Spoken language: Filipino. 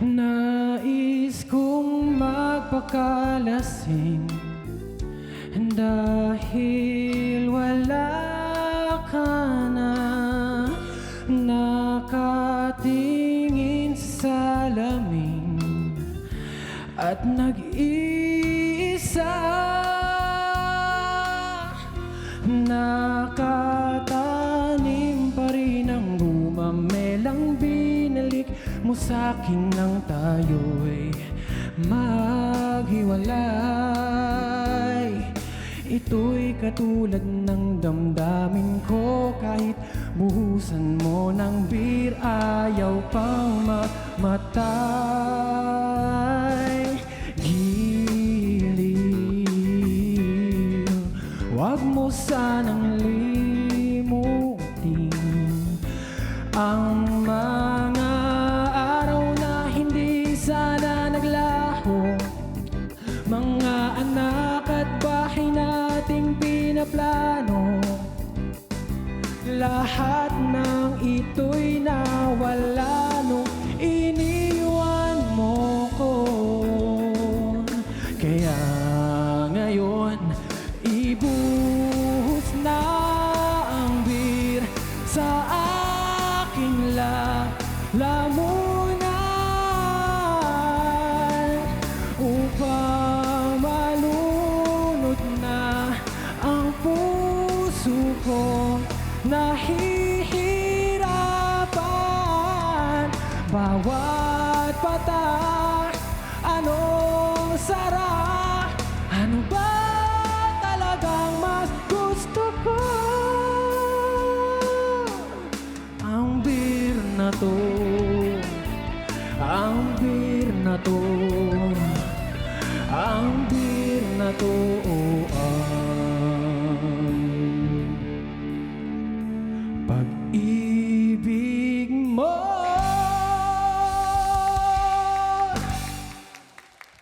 Nais kong magpakalasing Dahil wala ka na Nakatingin sa salamin At nag-iisa Nakatanim pa rin ang bumamelang binalik mo sa akin nang tayo'y maghiwalay. Ito'y katulad ng damdamin ko Kahit buhusan mo ng beer Ayaw pang mamatay sanang limutin Ang mga araw na hindi sana naglaho. Mga anak at bahay nating pinaplano. Lahat ng ito'y nawala aking lalamunan to. Ang beer na to. Ang beer na to oh, ang Pag-ibig mo